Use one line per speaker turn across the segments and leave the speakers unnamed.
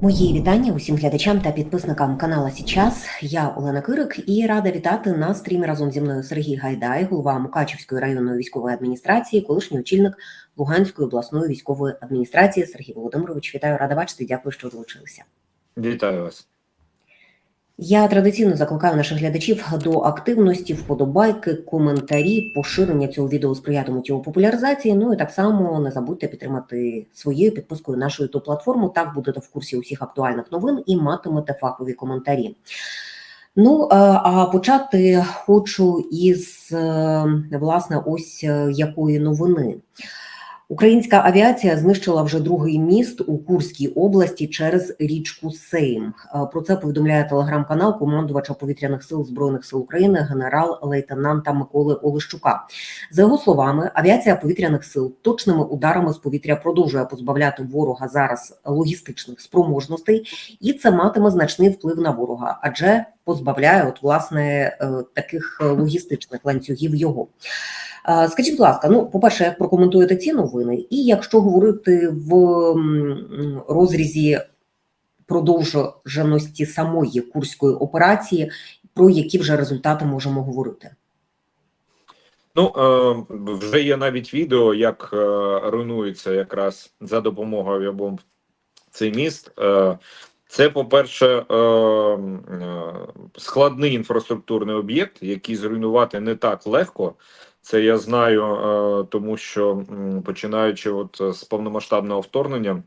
Мої вітання усім глядачам та підписникам канала Січас. Я Олена Кирик і рада вітати на стрімі разом зі мною Сергій Гайдай, голова Мукачівської районної військової адміністрації, колишній очільник Луганської обласної військової адміністрації Сергій Володимирович. Вітаю, рада бачити. Дякую, що долучилися.
Вітаю вас.
Я традиційно закликаю наших глядачів до активності, вподобайки, коментарі, поширення цього відео сприятимуть його популяризації. Ну і так само не забудьте підтримати своєю підпискою нашу youtube платформу. Так будете в курсі усіх актуальних новин і матимете фахові коментарі. Ну е, а почати хочу із е, власне ось е, якої новини. Українська авіація знищила вже другий міст у Курській області через річку Сейм. Е, Про це повідомляє телеграм-канал командувача повітряних сил збройних сил України генерал-лейтенанта Миколи Олещука. За його словами, авіація повітряних сил точними ударами з повітря продовжує позбавляти ворога зараз логістичних спроможностей, і це матиме значний вплив на ворога, адже позбавляє от власне е, таких е, логістичних ланцюгів його. Скажіть, будь ласка, ну, по-перше, як прокоментуєте ці новини, і якщо говорити в розрізі продовженості самої курської операції, про які вже результати можемо говорити?
Ну е, вже є навіть відео, як руйнується якраз за допомогою авіабомб цей міст. Це, по-перше, е, е, складний інфраструктурний об'єкт, який зруйнувати не так легко. Це я знаю, е, тому що починаючи от з повномасштабного вторгнення,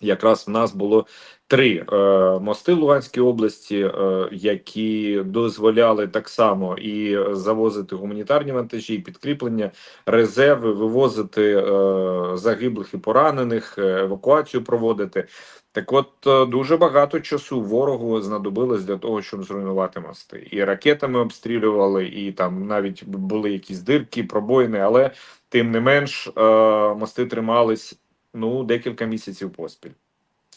якраз в нас було три е, мости в Луганській області, е, які дозволяли так само і завозити гуманітарні вантажі, і підкріплення, резерви, вивозити е, загиблих і поранених, е, евакуацію проводити. Так, от е, дуже багато часу ворогу знадобилось для того, щоб зруйнувати мости. І ракетами обстрілювали, і там навіть були якісь дирки, пробоїни, але тим не менш е, мости тримались ну декілька місяців поспіль.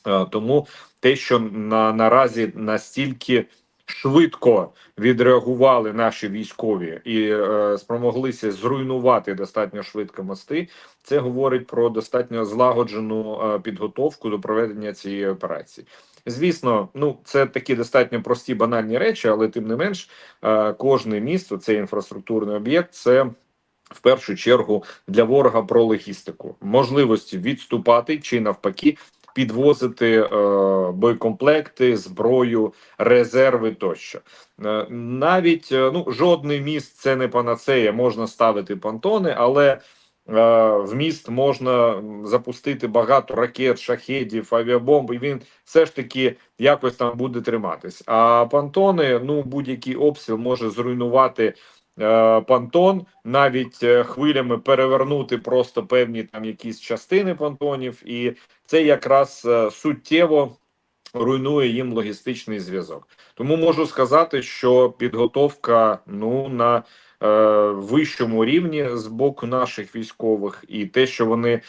Е, Тому те, що на наразі настільки швидко відреагували наші військові і е, спромоглися зруйнувати достатньо швидко мости, це говорить про достатньо злагоджену е, підготовку до проведення цієї операції. Звісно, ну це такі достатньо прості банальні речі, але тим не менш, е, кожне місто, цей інфраструктурний об'єкт, це в першу чергу для ворога про логістику, можливості відступати чи навпаки підвозити е, боєкомплекти, зброю, резерви тощо. Е, навіть е, ну жодний міст це не панацея, можна ставити понтони, але е, в міст можна запустити багато ракет, шахедів, авіабомб, і він все ж таки якось там буде триматись. А понтони, ну будь-який обстріл може зруйнувати е, понтон, навіть е, хвилями перевернути просто певні там якісь частини понтонів, і це якраз е, суттєво руйнує їм логістичний зв'язок. Тому можу сказати, що підготовка ну на е, вищому рівні з боку наших військових, і те, що вони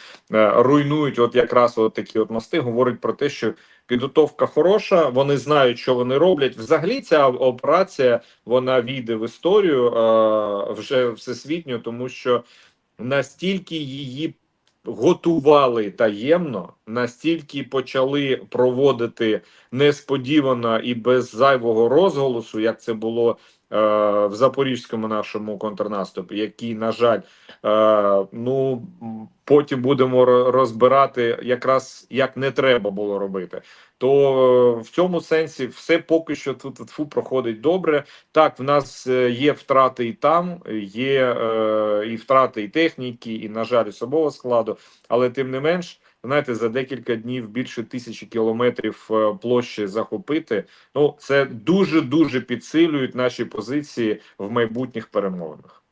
руйнують, от якраз от такі от мости, говорить про те, що підготовка хороша. Вони знають, що вони роблять. Взагалі, ця операція вона війде в історію е, вже всесвітньо, тому що настільки її готували таємно, настільки почали проводити несподівано і без зайвого розголосу, як це було в запорізькому нашому контрнаступі, який, на жаль, е, ну потім будемо розбирати якраз як не треба було робити. То е, в цьому сенсі все поки що тут тфу проходить добре. Так, в нас е, є втрати і там, є е, і втрати і техніки, і на жаль, особового складу, але тим не менш. Знаєте, за декілька днів більше тисячі кілометрів е, площі захопити. Ну це дуже дуже підсилюють наші позиції в майбутніх перемовинах.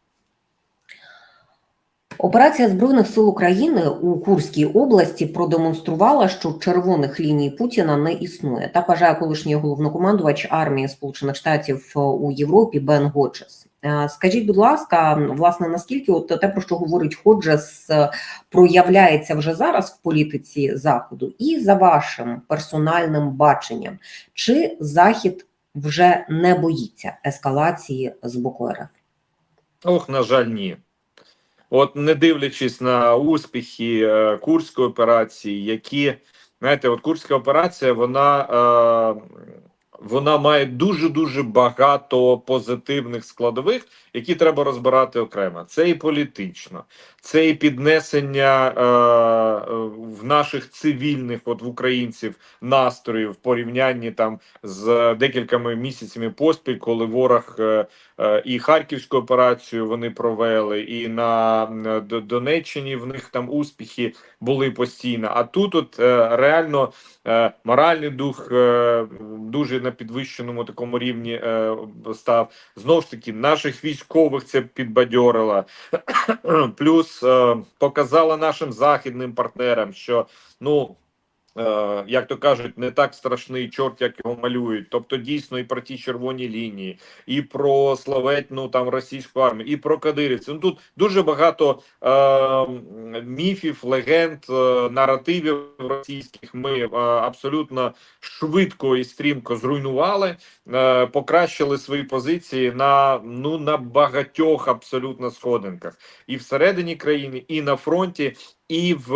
Операція збройних сил України у Курській області продемонструвала, що червоних ліній Путіна не існує. Так вважає колишній головнокомандувач армії Сполучених Штатів е, у Європі Бен Годжес. Е, Скажіть, будь ласка, власне, наскільки от те, про що говорить Ходжес, е, проявляється вже зараз в політиці заходу, і за вашим персональним баченням, чи захід вже не боїться ескалації з боку РФ?
Ох, на жаль, ні. От, не дивлячись на успіхи е, Курської операції, які знаєте, от Курська операція, вона, е, вона має дуже дуже багато позитивних складових, які треба розбирати окремо. Це і політично, це і піднесення е, е, в наших цивільних, от в українців, настроїв в порівнянні там з декількома місяцями поспіль, коли ворог е, е, і Харківську операцію вони провели, і на е, Донеччині в них там успіхи були постійно. А тут, от е, реально, е, моральний дух е, дуже на підвищеному такому рівні е, став. Знову ж таки, наших військових це підбадьорило. Плюс е, показала нашим західним партнерам, що ну. Е, як то кажуть, не так страшний чорт, як його малюють. Тобто, дійсно, і про ті червоні лінії, і про славетну там російську армію, і про кадирівців. Ну тут дуже багато е, міфів, легенд, е, наративів російських. Ми е, абсолютно швидко і стрімко зруйнували, е, покращили свої позиції на ну на багатьох абсолютно сходинках, і всередині країни, і на фронті і в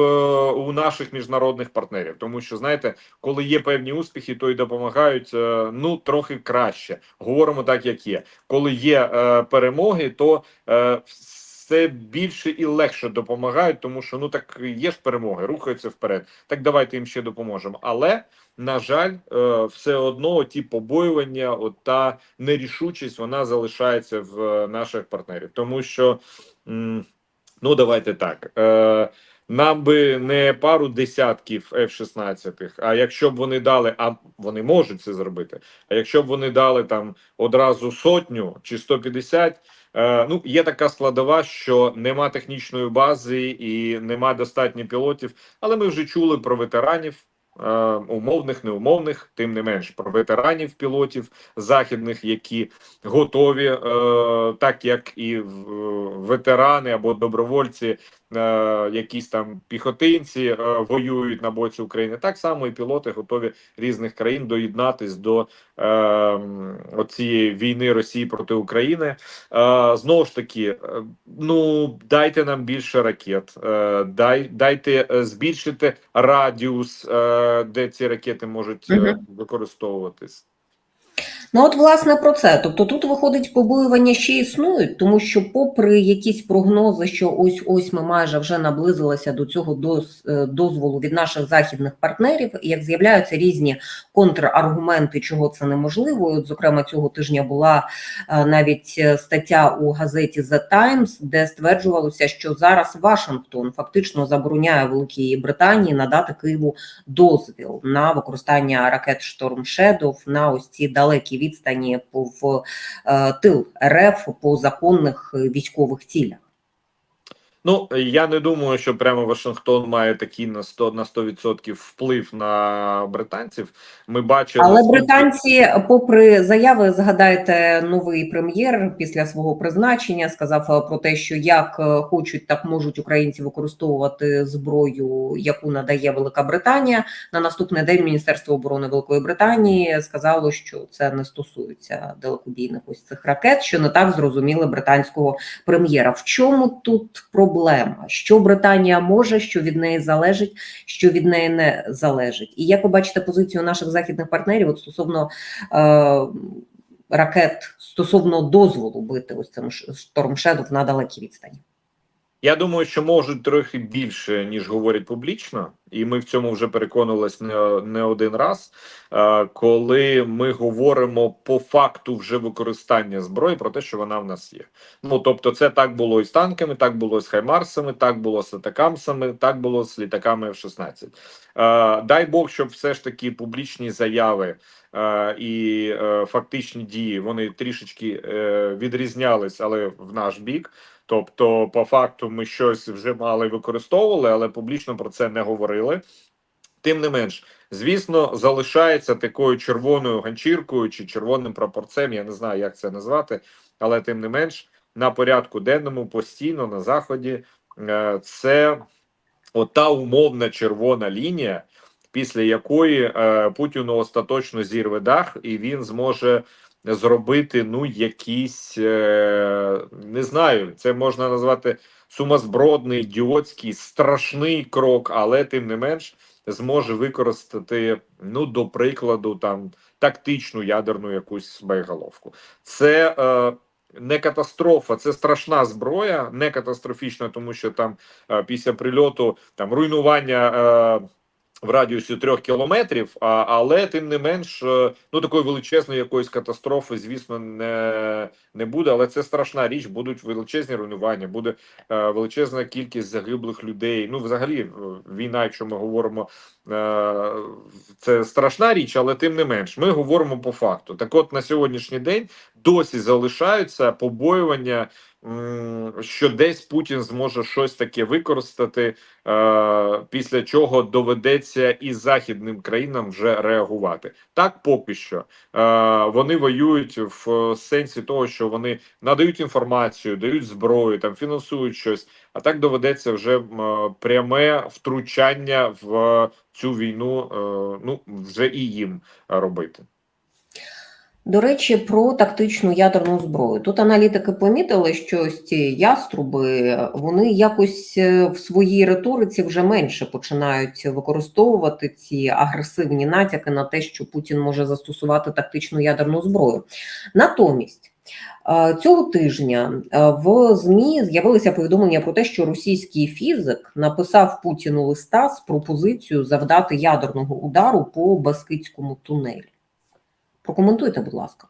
у наших міжнародних партнерів, тому що знаєте, коли є певні успіхи, то й допомагають е, ну трохи краще. Говоримо так, як є. Коли є е, перемоги, то е, все більше і легше допомагають, тому що ну так є ж перемоги, рухаються вперед. Так давайте їм ще допоможемо. Але на жаль, е, все одно ті побоювання, от та нерішучість, вона залишається в е, наших партнерів, тому що. Ну, давайте так. Е, нам би не пару десятків F-16, а якщо б вони дали, а вони можуть це зробити. А якщо б вони дали там одразу сотню чи 150, е, ну є така складова, що нема технічної бази і нема достатньо пілотів. Але ми вже чули про ветеранів. е, Умовних, неумовних, тим не менш про ветеранів пілотів західних, які готові, е, так як і в- ветерани або добровольці, е, якісь там піхотинці е, воюють на боці України. Так само і пілоти готові різних країн доєднатись до е, м, війни Росії проти України. Е, знову ж таки, е, ну дайте нам більше ракет, е, дай дайте е, збільшити радіус, е, де ці ракети можуть е,
Мгм.
використовуватись.
Ну, от, власне, про це. Тобто тут виходить, побоювання ще існують, тому що, попри якісь прогнози, що ось ось ми майже вже наблизилися до цього е, дозволу від наших західних партнерів, як з'являються різні контраргументи, чого це неможливо. От, зокрема, цього тижня була е, навіть е, стаття у газеті The Times, де стверджувалося, що зараз Вашингтон фактично забороняє Великій Британії надати Києву дозвіл на використання ракет Шторм Shadow на ось ці далекі відстані в е, тил РФ по законних е, військових цілях.
Ну я не думаю, що прямо Вашингтон має такий на 100 на 100% вплив на британців. Ми бачили
Але британці, попри заяви, згадайте, новий прем'єр після свого призначення сказав е, про те, що як е, хочуть, так можуть українці використовувати зброю, яку надає Велика Британія. На наступний день Міністерство оборони Великої Британії сказало, що це не стосується далекобійних ось цих ракет, що не так зрозуміли британського прем'єра. В чому тут проблема? Що Британія може, що від неї залежить, що від неї не залежить? І як ви бачите позицію наших західних партнерів от стосовно е, ракет, стосовно дозволу бити ось цим штормшедов на далекій відстані?
Я думаю, що можуть трохи більше ніж говорять публічно, і ми в цьому вже переконувалися не, не один раз. Коли ми говоримо по факту вже використання зброї про те, що вона в нас є. Ну тобто, це так було і з танками, так було з хаймарсами, так було з атакамсами, так було з літаками F-16. Е, Дай Бог, щоб все ж таки публічні заяви і е, фактичні дії вони трішечки е, відрізнялись, але в наш бік. Тобто, по факту, ми щось вже мали використовували, але публічно про це не говорили. Тим не менш, звісно, залишається такою червоною ганчіркою чи червоним прапорцем. Я не знаю, як це назвати, але тим не менш, на порядку денному постійно на заході е, це ота умовна червона лінія, після якої е, Путіну остаточно зірве дах, і він зможе зробити ну якийсь е, не знаю, це можна назвати сумасбродний, ідіотський, страшний крок, але тим не менш зможе використати, ну до прикладу, там тактичну ядерну якусь боєголовку. Це е, не катастрофа, це страшна зброя, не катастрофічна, тому що там е, після прильоту там руйнування. Е, в радіусі трьох кілометрів, а, але тим не менш, е, ну такої величезної якоїсь катастрофи, звісно, не, не буде. Але це страшна річ. Будуть величезні руйнування, буде е, величезна кількість загиблих людей. Ну, взагалі, е, війна, якщо ми говоримо, е, це страшна річ, але тим не менш, ми говоримо по факту. Так, от на сьогоднішній день досі залишаються побоювання. Що десь Путін зможе щось таке використати, е, після чого доведеться і західним країнам вже реагувати. Так, поки що е, вони воюють в сенсі того, що вони надають інформацію, дають зброю, там фінансують щось. А так доведеться вже е, пряме втручання в цю війну. Ну вже і їм робити.
До речі, про тактичну ядерну зброю. Тут аналітики помітили, що ось ці яструби вони якось е, в своїй риториці вже менше починають використовувати ці агресивні натяки на те, що Путін може застосувати тактичну ядерну зброю. Натомість. е, Цього тижня е, в ЗМІ з'явилися повідомлення про те, що російський фізик написав Путіну листа з пропозицією завдати ядерного удару по Бескидському тунелі. Прокоментуйте, будь ласка.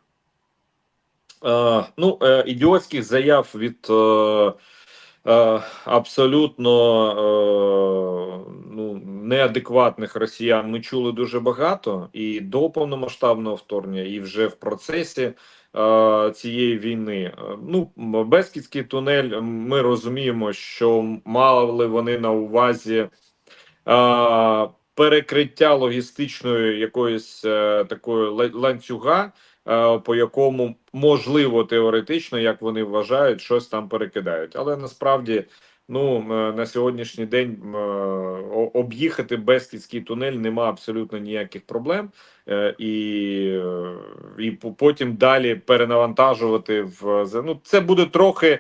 Е, ну, е, ідіотських заяв від е, е, абсолютно е, ну, неадекватних росіян ми чули дуже багато і до повномасштабного вторгнення, і вже в процесі е, цієї війни. Е, Ну, Бескідський тунель, ми розуміємо, що мали вони на увазі. е, Перекриття логістичної якоїсь е, такої ла- ланцюга, е, по якому можливо теоретично, як вони вважають, щось там перекидають. Але насправді, ну е, на сьогоднішній день об'їхати Бескідський тунель нема абсолютно ніяких проблем, і, і по- потім далі перенавантажувати в ну, це буде трохи.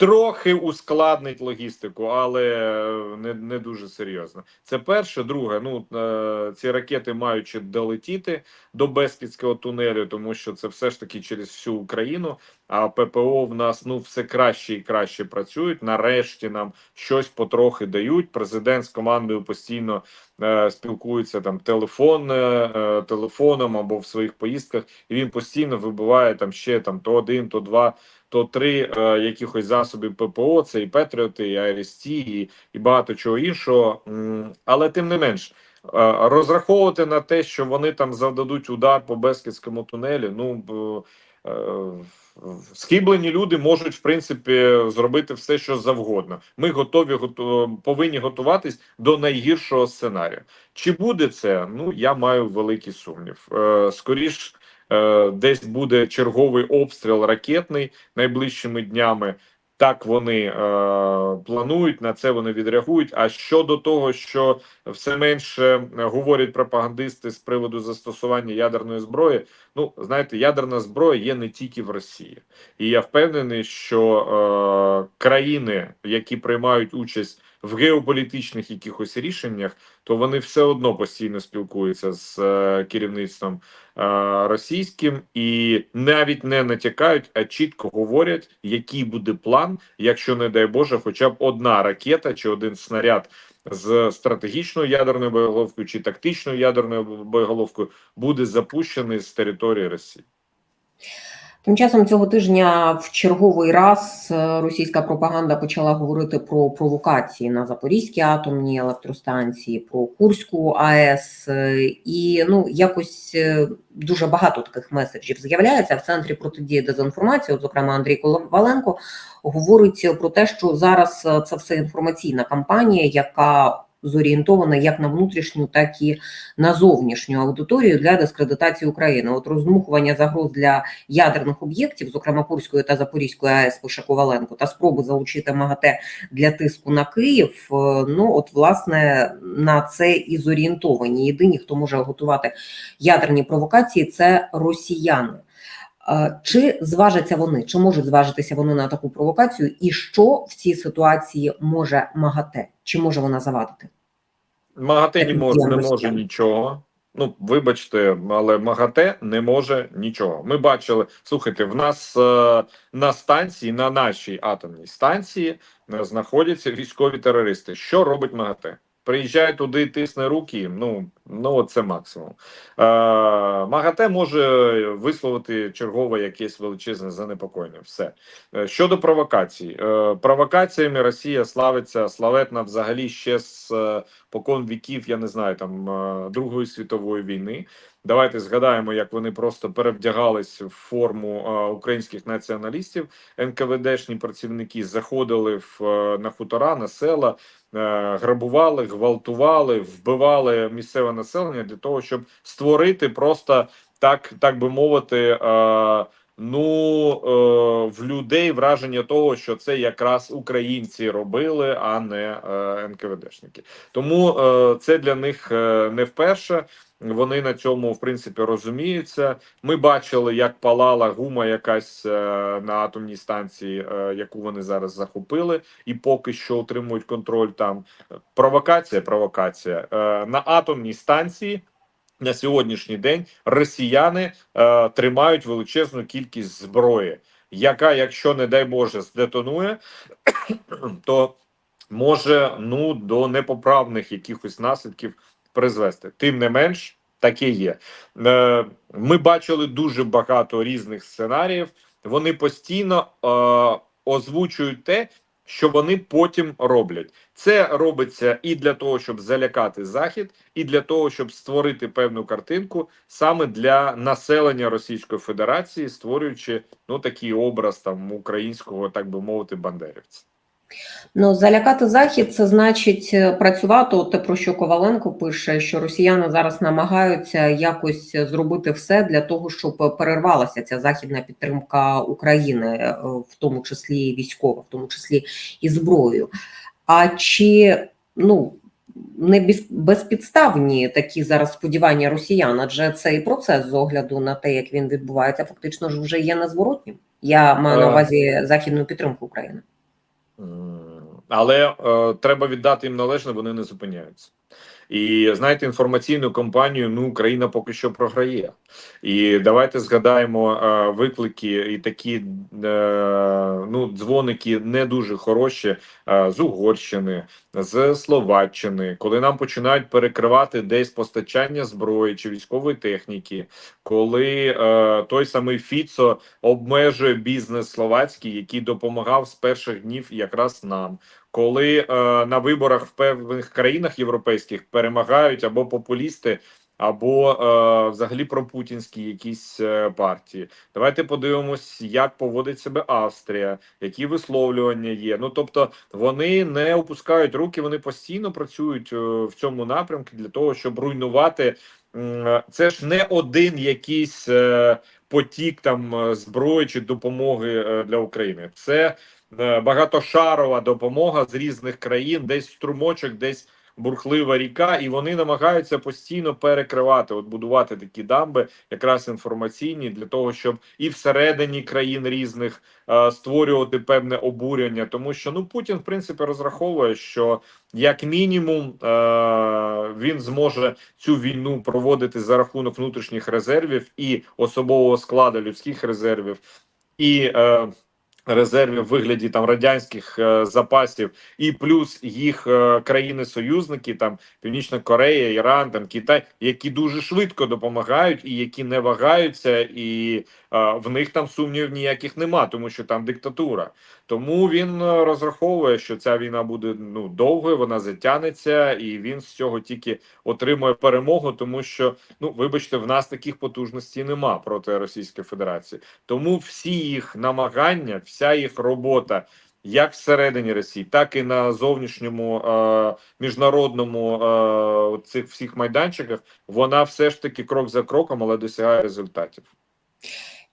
Трохи ускладнить логістику, але е, не, не дуже серйозно. Це перше. Друге, ну е, ці ракети мають долетіти до Бескідського тунелю, тому що це все ж таки через всю Україну. А ППО в нас ну все краще і краще працюють. Нарешті нам щось потрохи дають. Президент з командою постійно е, спілкується там телефон, е, е, телефоном або в своїх поїздках, і він постійно вибиває там ще там то один, то два. То три е, якихось засобів ППО, це і Петріоти, і АРСТ, і, і багато чого іншого. Але тим не менш, е, розраховувати на те, що вони там завдадуть удар по Бескідському тунелі. Ну е, схиблені люди можуть в принципі зробити все, що завгодно. Ми готові гото- повинні готуватись до найгіршого сценарію. Чи буде це? Ну я маю великий сумнів. Е, Скоріш. Е, Десь буде черговий обстріл ракетний найближчими днями. Так вони е, планують на це. Вони відреагують. А щодо того, що все менше говорять пропагандисти з приводу застосування ядерної зброї, ну знаєте, ядерна зброя є не тільки в Росії, і я впевнений, що е, країни, які приймають участь в геополітичних якихось рішеннях, то вони все одно постійно спілкуються з е, керівництвом е, російським і навіть не натякають, а чітко говорять, який буде план, якщо не дай Боже, хоча б одна ракета чи один снаряд з стратегічною ядерною боєголовкою чи тактичною ядерною боєголовкою буде запущений з території Росії.
Тим часом цього тижня в черговий раз е, російська пропаганда почала говорити про провокації на Запорізькій атомній електростанції, про Курську АЕС, е, і ну якось е, дуже багато таких меседжів з'являється в центрі протидії дезінформації. От, зокрема, Андрій Коваленко говорить про те, що зараз це все інформаційна кампанія, яка зорієнтована як на внутрішню, так і на зовнішню аудиторію для дискредитації України. От роздмухування загроз для ядерних об'єктів, зокрема Курської та Запорізької АЕС, пише Коваленко, та спроби залучити МАГАТЕ для тиску на Київ. е, Ну от власне на це і зорієнтовані. Єдині, хто може готувати ядерні провокації, це росіяни. Чи зважаться вони, чи можуть зважитися вони на таку провокацію, і що в цій ситуації може МАГАТЕ? Чи може вона завадити?
МАГАТЕ не може, не може нічого. Ну, вибачте, але МАГАТЕ не може нічого. Ми бачили, слухайте, в нас е, на станції, на нашій атомній станції е, знаходяться військові терористи. Що робить МАГАТЕ? Приїжджає туди, тисне руки. Ну ну це максимум. Е, МАГАТЕ може висловити чергове якесь величезне занепокоєння. Все Е, щодо провокацій, Е, провокаціями Росія славиться славетна взагалі ще з е, покон віків. Я не знаю там е, Другої світової війни. Давайте згадаємо, як вони просто перевдягались в форму е, українських націоналістів. НКВДшні працівники заходили в е, на хутора, на села, грабували, гвалтували, вбивали місцеве населення для того, щоб створити просто так, так би мовити. Ну е, в людей враження того, що це якраз українці робили, а не е, НКВДшники. Тому е, це для них не вперше. Вони на цьому в принципі розуміються. Ми бачили, як палала гума якась на атомній станції, яку вони зараз захопили, і поки що отримують контроль там. Провокація, провокація на атомній станції. На сьогоднішній день росіяни е, тримають величезну кількість зброї, яка, якщо не дай Боже, здетонує, то може ну до непоправних якихось наслідків призвести. Тим не менш, таке є. Е, ми бачили дуже багато різних сценаріїв. Вони постійно е, озвучують те, що вони потім роблять. Це робиться і для того, щоб залякати захід, і для того, щоб створити певну картинку саме для населення Російської Федерації, створюючи ну такий образ там українського, так би мовити, бандерівця.
Ну, залякати захід це значить е, працювати. От те, про що Коваленко пише, що росіяни зараз намагаються якось зробити все для того, щоб перервалася ця західна підтримка України, е, в тому числі військова, в тому числі і зброєю. А чи ну не безпідставні такі зараз сподівання росіян? Адже цей процес з огляду на те, як він відбувається, фактично ж вже є незворотнім. Я маю на увазі західну підтримку України.
Але е, треба віддати їм належне, вони не зупиняються. І знаєте, інформаційну кампанію ну Україна поки що програє. І давайте згадаємо е, виклики і такі е, ну дзвоники не дуже хороші е, з Угорщини, з Словаччини, коли нам починають перекривати десь постачання зброї чи військової техніки, коли е, той самий Фіцо обмежує бізнес словацький, який допомагав з перших днів якраз нам. Коли е, на виборах в певних країнах європейських перемагають або популісти, або е, взагалі пропутінські якісь е, партії, давайте подивимось, як поводить себе Австрія, які висловлювання є. Ну тобто вони не опускають руки, вони постійно працюють е, в цьому напрямку для того, щоб руйнувати. М, Це ж не один якийсь е, потік там е, зброї чи допомоги е, для України. Це е, багатошарова допомога з різних країн, десь струмочок, десь бурхлива ріка, і вони намагаються постійно перекривати, от будувати такі дамби, якраз інформаційні, для того, щоб і всередині країн різних е, створювати певне обурення, тому що ну Путін в принципі розраховує, що як мінімум е, він зможе цю війну проводити за рахунок внутрішніх резервів і особового складу людських резервів. І е, резервів в вигляді там радянських е, запасів, і плюс їх е, країни-союзники, там Північна Корея, Іран, там Китай, які дуже швидко допомагають і які не вагаються, і е, в них там сумнівів ніяких нема, тому що там диктатура. Тому він е, розраховує, що ця війна буде ну довгою, вона затягнеться, і він з цього тільки отримує перемогу, тому що ну вибачте, в нас таких потужностей нема проти Російської Федерації. Тому всі їх намагання, вся їх робота. Як всередині Росії, так і на зовнішньому е, міжнародному е, цих всіх майданчиках, вона все ж таки крок за кроком, але досягає результатів.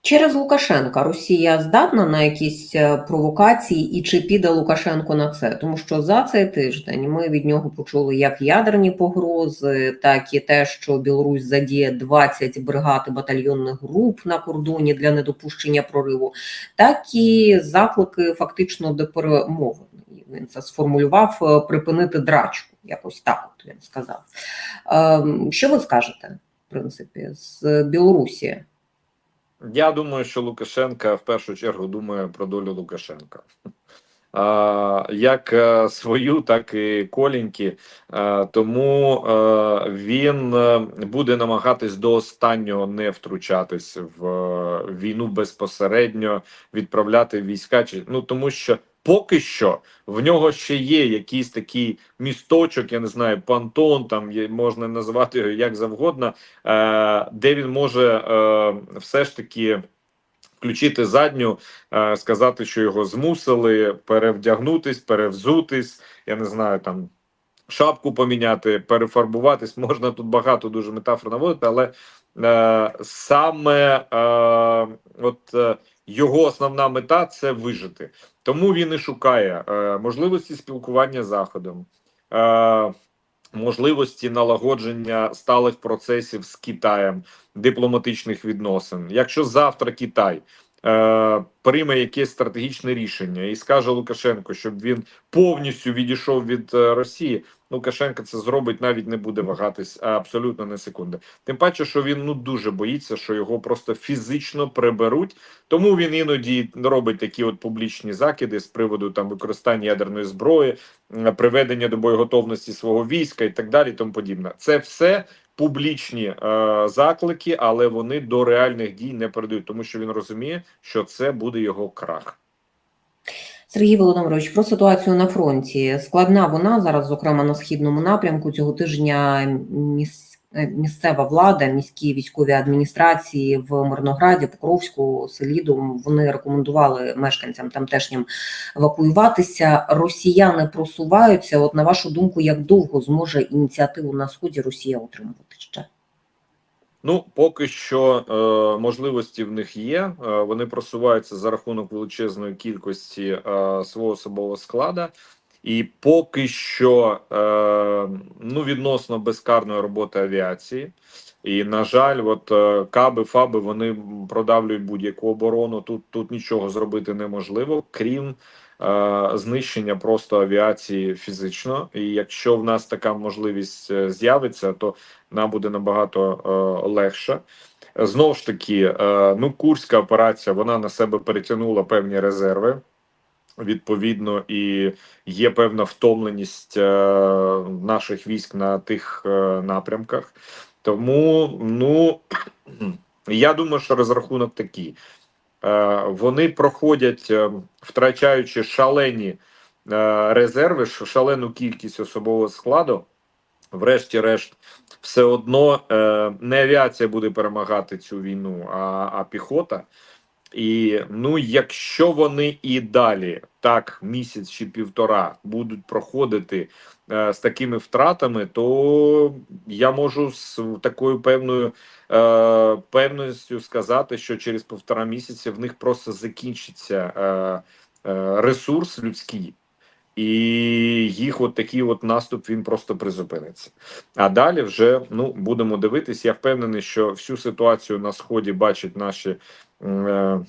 Через Лукашенка Росія здатна на якісь е, провокації, і чи піде Лукашенко на це? Тому що за цей тиждень ми від нього почули як ядерні погрози, так і те, що Білорусь задіє 20 бригад і батальйонних груп на кордоні для недопущення прориву, так і заклики фактично до перемовин. Він це сформулював е, припинити драчку. якось так, от він сказав. Ем, Що ви скажете, в принципі, з Білорусі?
Я думаю, що Лукашенка в першу чергу думає про долю Лукашенка. Як е, свою, так і коліньки. Е, Тому е, він буде намагатись до останнього не втручатись в війну безпосередньо, відправляти війська. Чи ну тому що поки що в нього ще є якийсь такий місточок, я не знаю, пантон, там є, можна називати його як завгодно, де він може все ж таки включити задню, е, сказати, що його змусили перевдягнутись, перевзутись, я не знаю там. Шапку поміняти, перефарбуватись, можна тут багато дуже метафор наводити, але е, саме е, от е, його основна мета це вижити. Тому він і шукає е, можливості спілкування з заходом, е, можливості налагодження сталих процесів з Китаєм, дипломатичних відносин. Якщо завтра Китай е, прийме якесь стратегічне рішення і скаже Лукашенко, щоб він повністю відійшов від е, Росії, Лукашенко це зробить, навіть не буде вагатись абсолютно не секунди. Тим паче, що він ну дуже боїться, що його просто фізично приберуть. Тому він іноді робить такі от публічні закиди з приводу там використання ядерної зброї, приведення до боєготовності свого війська і так далі. Тому подібне. Це все публічні е, заклики, але вони до реальних дій не передають, тому що він розуміє, що це буде його крах.
Сергій Володимирович, про ситуацію на фронті. Складна вона зараз, зокрема на східному напрямку. Цього тижня міс... е, місцева влада, міські військові адміністрації в Мирнограді, Покровську, Селіду вони рекомендували мешканцям тамтешнім евакуюватися. Росіяни просуваються. От на вашу думку, як довго зможе ініціативу на сході Росія отримувати ще?
Ну, поки що е, можливості в них є. Е, вони просуваються за рахунок величезної кількості е, свого особового склада, і поки що е, ну відносно безкарної роботи авіації. І на жаль, от е, каби, фаби вони продавлюють будь-яку оборону. Тут тут нічого зробити неможливо, крім е, знищення просто авіації фізично. І якщо в нас така можливість е, з'явиться, то нам буде набагато е, легше. Знову ж таки, е, ну курська операція вона на себе перетягнула певні резерви. Відповідно, і є певна втомленість е, наших військ на тих е, напрямках. Тому, ну я думаю, що розрахунок такий. Е, вони проходять, втрачаючи шалені резерви, шалену кількість особового складу. Врешті-решт, все одно не авіація буде перемагати цю війну, а, а піхота. І ну, якщо вони і далі так місяць чи півтора будуть проходити е, з такими втратами, то я можу з такою певною е, певністю сказати, що через півтора місяця в них просто закінчиться е, е, ресурс людський. І їх от такий от наступ він просто призупиниться. А далі вже ну будемо дивитись. Я впевнений, що всю ситуацію на сході бачать наші е,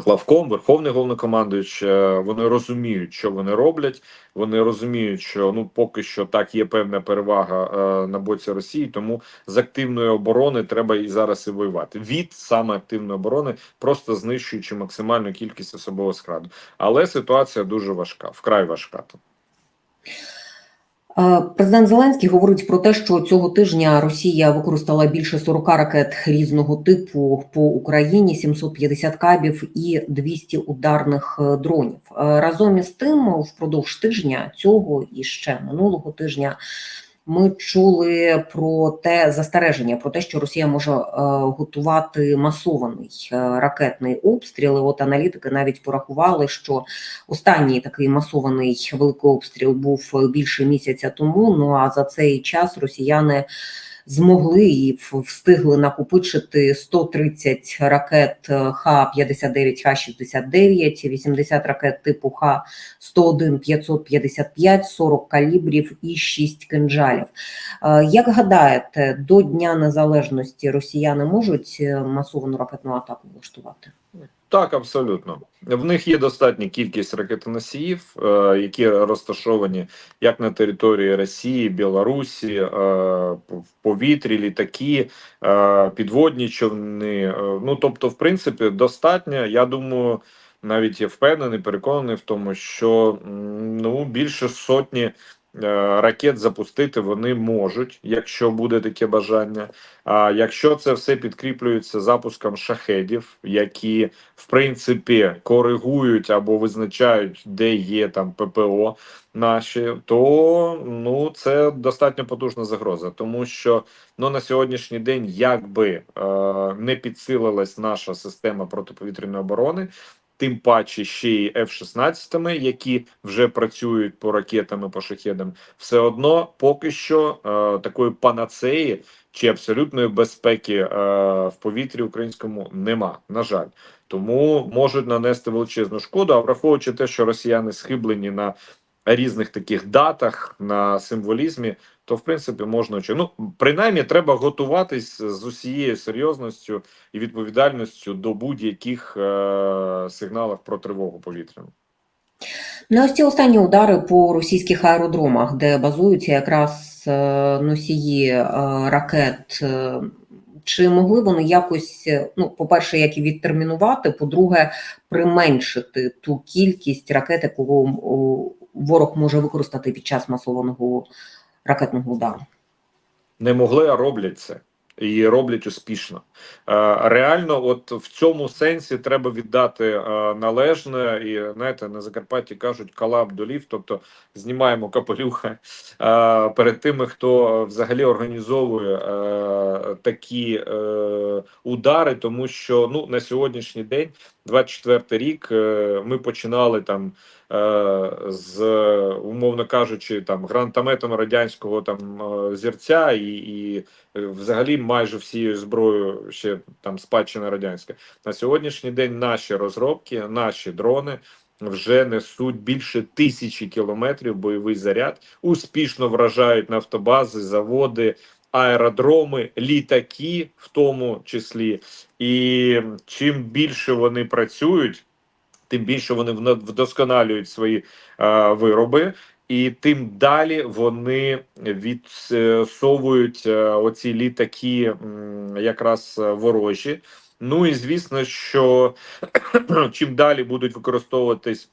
главком, верховний головнокомандуючий. Е, Вони розуміють, що вони роблять. Вони розуміють, що ну поки що так є певна перевага е, на боці Росії, тому з активної оборони треба і зараз і воювати. Від саме активної оборони, просто знищуючи максимальну кількість особового складу. Але ситуація дуже важка, вкрай важка.
Е, Президент Зеленський говорить про те, що цього тижня Росія використала більше 40 ракет різного типу по Україні, 750 кабів і 200 ударних е, дронів. Е, Разом із тим, впродовж тижня цього і ще минулого тижня. Ми чули про те застереження, про те, що Росія може е, готувати масований е, ракетний обстріл. І От аналітики навіть порахували, що Останній такий масований великий обстріл був більше місяця тому. Ну а за цей час росіяни змогли і встигли накопичити 130 ракет Х-59, Х-69, 80 ракет типу Х-101, 555, 40 калібрів і 6 кинджалів. Е, Як гадаєте, до Дня Незалежності росіяни можуть е, масовану ракетну атаку влаштувати?
Так, абсолютно. В них є достатня кількість ракетоносіїв, е, які розташовані як на території Росії, Білорусі, е, в повітрі, літаки, е, підводні човни. Ну тобто, в принципі, достатньо. Я думаю, навіть я впевнений, переконаний в тому, що ну більше сотні. Е, Ракет запустити вони можуть, якщо буде таке бажання. А якщо це все підкріплюється запуском шахедів, які в принципі коригують або визначають, де є там ППО наші, то ну це достатньо потужна загроза, тому що ну на сьогоднішній день, якби е, не підсилилась наша система протиповітряної оборони. Тим паче ще й F-16, які вже працюють по ракетам і по шахедам, все одно поки що е, такої панацеї чи абсолютної безпеки е, в повітрі українському нема. На жаль, тому можуть нанести величезну шкоду. А враховуючи те, що росіяни схиблені на різних таких датах, на символізмі, то в принципі можна очі- Ну, принаймні, треба готуватись з усією серйозністю і відповідальністю до будь-яких е, сигналів про тривогу повітряну.
На ось ці останні удари по російських аеродромах, де базуються якраз е, носії е, ракет. е, Чи могли вони якось, ну, по-перше, як і відтермінувати, по-друге, применшити ту кількість ракет, яку ворог може використати під час масованого ракетного удару?
не могли, а роблять це. І роблять успішно. Е, реально, от в цьому сенсі треба віддати е, належне, і знаєте, на Закарпатті кажуть калаб долів, тобто знімаємо капелюха е, перед тими, хто взагалі організовує такі удари, тому що ну на сьогоднішній день, 24 рік, ми починали там з умовно кажучи, там гранатометом радянського там е, зірця, і, і е, взагалі майже всією зброєю ще там спадщина радянська. На сьогоднішній день наші розробки, наші дрони. Вже несуть більше тисячі кілометрів бойовий заряд, успішно вражають нафтобази, заводи, аеродроми, літаки, в тому числі. І чим більше вони працюють, тим більше вони вдосконалюють свої е, вироби, і тим далі вони відсовують е, оці літаки, якраз е, ворожі. Ну і звісно, що чим далі будуть використовуватись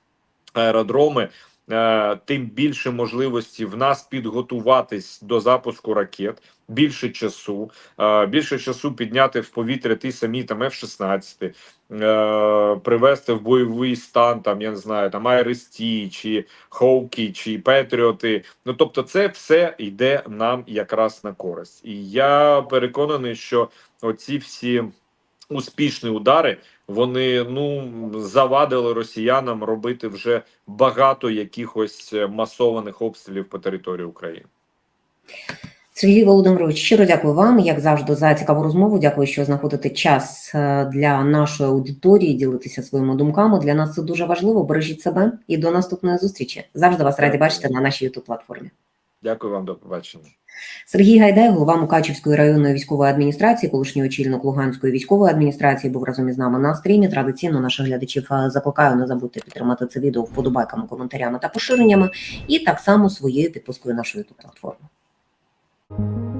аеродроми, е, тим більше можливості в нас підготуватись до запуску ракет, більше часу, е, більше часу підняти в повітря ті самі там F-16, е, привести в бойовий стан, там я не знаю, там Айресті, чи Хоукі, чи Петріоти. Ну тобто, це все йде нам якраз на користь. І я переконаний, що оці всі успішні удари вони ну завадили росіянам робити вже багато якихось масованих обстрілів по території України.
Сергій Володимирович, щиро дякую вам, як завжди, за цікаву розмову. Дякую, що знаходите час е, для нашої аудиторії, ділитися своїми думками. Для нас це дуже важливо. Бережіть себе і до наступної зустрічі. Завжди вас раді бачити на нашій youtube платформі.
Дякую вам, до побачення.
Сергій Гайдай, голова Мукачівської районної військової адміністрації, колишній очільник Луганської військової адміністрації, був разом із нами на стрімі. Традиційно наших глядачів е, закликаю не забудьте підтримати це відео вподобайками, коментарями та поширеннями, і так само своєю підпискою на нашу Thank you.